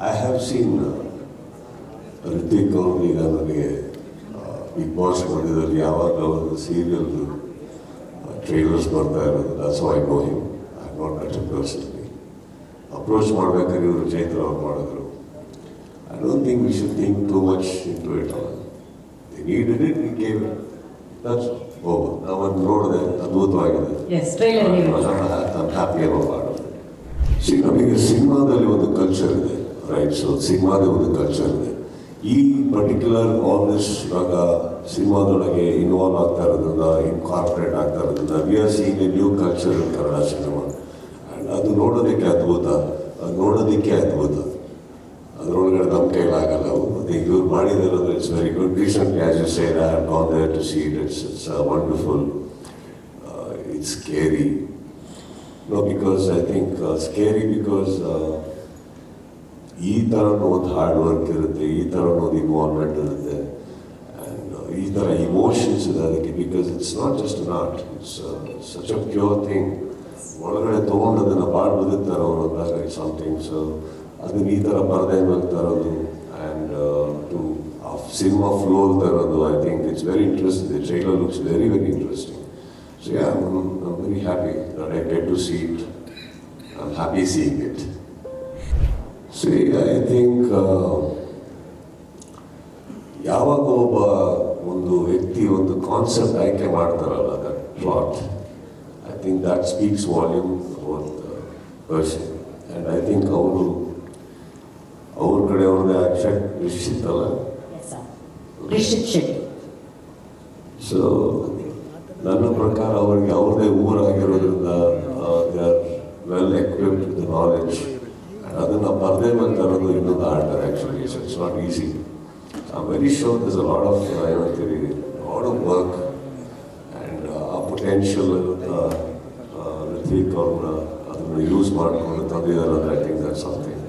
I have seen ಅವರು ಈಗ ನನಗೆ ಬಿಗ್ ಬಾಸ್ ಮಾಡಿದಲ್ಲಿ ಯಾವಾಗ ಒಂದು ಸೀರಿಯಲ್ ಟ್ರೈಲರ್ಸ್ ಬರ್ತಾ ಇರೋದು that's I know him I not met personally approach ಮಾಡ್ಬೇಕಾದ್ರೆ ಇವರು ಚೈತ್ರ ಅವ್ರು ಮಾಡಿದ್ರು I don't think we should think too much into it all the needed it we gave it that's oh ನಾವು ಅದು ನೋಡಿದೆ ಅದ್ಭುತವಾಗಿದೆ ನಾನು ಮಾಡೋದು ಹ್ಯಾಪಿ ಸಿ ನಮಗೆ ಸಿನಿಮಾದಲ್ಲಿ ಒಂದು ಕಲ್ಚರ್ ಇದೆ ರೈಟ್ ಸೊ ಸಿನಿಮಾದೇ ಒಂದು ಕಲ್ಚರ್ ಇದೆ. ಈ ಪರ್ಟಿಕ್ಯುಲರ್ ಆಲ್ನೆಸ್ ಇವಾಗ ಸಿನಿಮಾದೊಳಗೆ ಇನ್ವಾಲ್ವ್ ಆಗ್ತಾ ಇರೋದ್ರಿಂದ ಇನ್ಕಾರ್ಪೊರೇಟ್ ಆಗ್ತಾ ಇರೋದ್ರಿಂದ we are seen a new culture in Kannada cinema and ಅದು ನೋಡೋದಕ್ಕೆ ಅದ್ಭುತ, ಅದು ನೋಡೋದಕ್ಕೆ ಅದ್ಭುತ. ಅದರೊಳಗಡೆ ನಮ್ಮ ಕೈಲಾಗಲ್ಲ ಮತ್ತು ಇವ್ರು ಮಾಡಿದಿರೋದು it's very good recently as you say I have there to see it it's it's wonderful it's scary no because I think scary because ಈ ಥರನೂ ಒಂದು ಹಾರ್ಡ್ ವರ್ಕ್ ಇರುತ್ತೆ ಈ ಥರನೂ ಒಂದು ಇನ್ವಾಲ್ವ್ಮೆಂಟ್ ಇರುತ್ತೆ ಆ್ಯಂಡ್ ಈ ಥರ ಇಮೋಷನ್ಸ್ ಇದೆ ಅದಕ್ಕೆ because it's not just not it's such a pure thing ಒಳಗಡೆ ತೊಗೊಂಡು ಅದನ್ನು ಭಾಳ ಬದುಕ್ತಾರೆ ಅವರು ಅಂದಾಗ ಸಮಥಿಂಗ್ ಸೊ ಅದನ್ನ ಈ ಥರ ಪರದೆ ಮೇಲೆ ತರೋದು ಆ್ಯಂಡ್ ಟು ಆ ಸಿನಿಮಾ ಫ್ಲೋ ತರೋದು I think it's very interesting the trailer looks very very interesting so yeah I'm very happy that I get to see it I am happy seeing it see I think ಯಾವಾಗ ಒಬ್ಬ ಒಂದು ವ್ಯಕ್ತಿ ಒಂದು concept ಆಯ್ಕೆ ಮಾಡ್ತಾರಲ್ಲ that plot I think that speaks volume about person and I think ಅವರು ಅವ್ರ ಕಡೆ ಅವ್ರದ್ದೇ ಆಕ್ಷನ್ ಶೆಟ್ಟಿ ಸೊ ನನ್ನ ಪ್ರಕಾರ ಅವರಿಗೆ ಅವ್ರದೇ ಊರಾಗಿರೋದ್ರಿಂದ actually it's not easy I very sure this a lot of ಏನಂತೀರಿ ಲಾಟ್ ಆಫ್ ವರ್ಕ್ ಆ್ಯಂಡ್ ಆ ಪೊಟೆನ್ಷಿಯಲ್ ರಿತೀಕ್ ಅವ್ರನ್ನ ಅದನ್ನು ಯೂಸ್ ಮಾಡಿಕೊಂಡು ತಂದಿದ್ದಾರೆ ಅಂದರೆ I think that something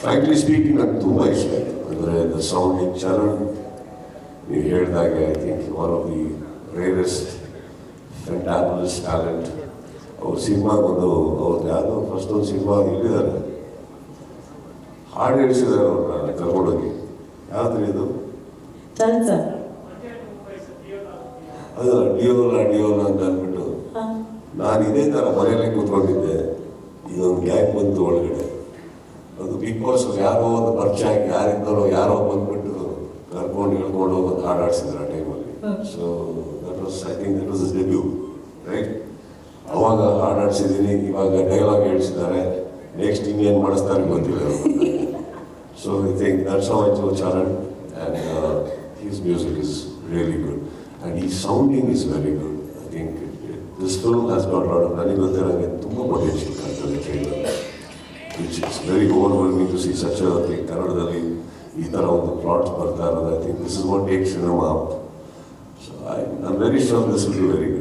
frankly speaking ನಂಗೆ ತುಂಬ ಇಷ್ಟ ಆಯಿತು ಅಂದರೆ ದ ಸೌಂಡಿಂಗ್ ಚರಣ್ ನೀವು ಹೇಳಿದಾಗೆ I think one of the rarest fantabulous talent ಅವ್ರ ಸಿನಿಮಾ ಒಂದು ಅವ್ರದ್ದು ಯಾವುದೋ ಫಸ್ಟ್ ಒಂದು ಸಿನಿಮಾ ಇಲ್ಲಿದ್ದಾರೆ ಹಾಡು ಹೇಳಿಸಿದ್ದಾರೆ ಅವ್ರನ್ನ ಕರ್ಕೊಂಡೋಗಿ. ಯಾವ್ದು ಇದು? ಅದು ಡಿಯೋಲ ಡಿಯೋಲ ಅಂತ ಅಂದ್ಬಿಟ್ಟು. ನಾನು ಇದೇ ಥರ ಮನೆಯಲ್ಲಿ ಕೂತ್ಕೊಂಡಿದ್ದೆ. ಇದೊಂದು ಗ್ಯಾಂಗ್ ಬಂತು ಒಳಗಡೆ. ಅದು ಬಿಗ್ ಬಾಸ್ ಯಾರೋ ಒಂದು ಪರಿಚಯ ಹಾಕಿ ಯಾರಿಂದಲೋ ಯಾರೋ ಬಂದ್ಬಿಟ್ಟು ಕರ್ಕೊಂಡು ಹೇಳ್ಕೊಂಡು ಒಂದು ಹಾಡು ಆಡಿಸಿದ್ರು ಆ ಟೈಮಲ್ಲಿ so that was I think that was debut right ಅವಾಗ ಹಾಡು ಆಡಿಸಿದ್ದೀನಿ ಇವಾಗ ಡೈಲಾಗ್ ಹೇಳ್ಸಿದ್ದಾರೆ. ನೆಕ್ಸ್ಟ್ ಇನ್ನೇನು ಮಾಡಿಸ್ತಾರೆ ಗೊತ್ತಿಲ್ಲ. so I think that's how I to Charan and his music is really good and ಈ sounding is very good I think this film has got lot of ನನಗೆ ಗೊತ್ತಿರೋಂಗೆ ತುಂಬ potential ಕಾಣ್ತದೆ trailer which it's very overwhelming to see such thing ಕನ್ನಡದಲ್ಲಿ ಈ ಥರ ಒಂದು plots ಬರ್ತಾ ಇರೋದು I think this is what take cinema so I am very sure this will be very good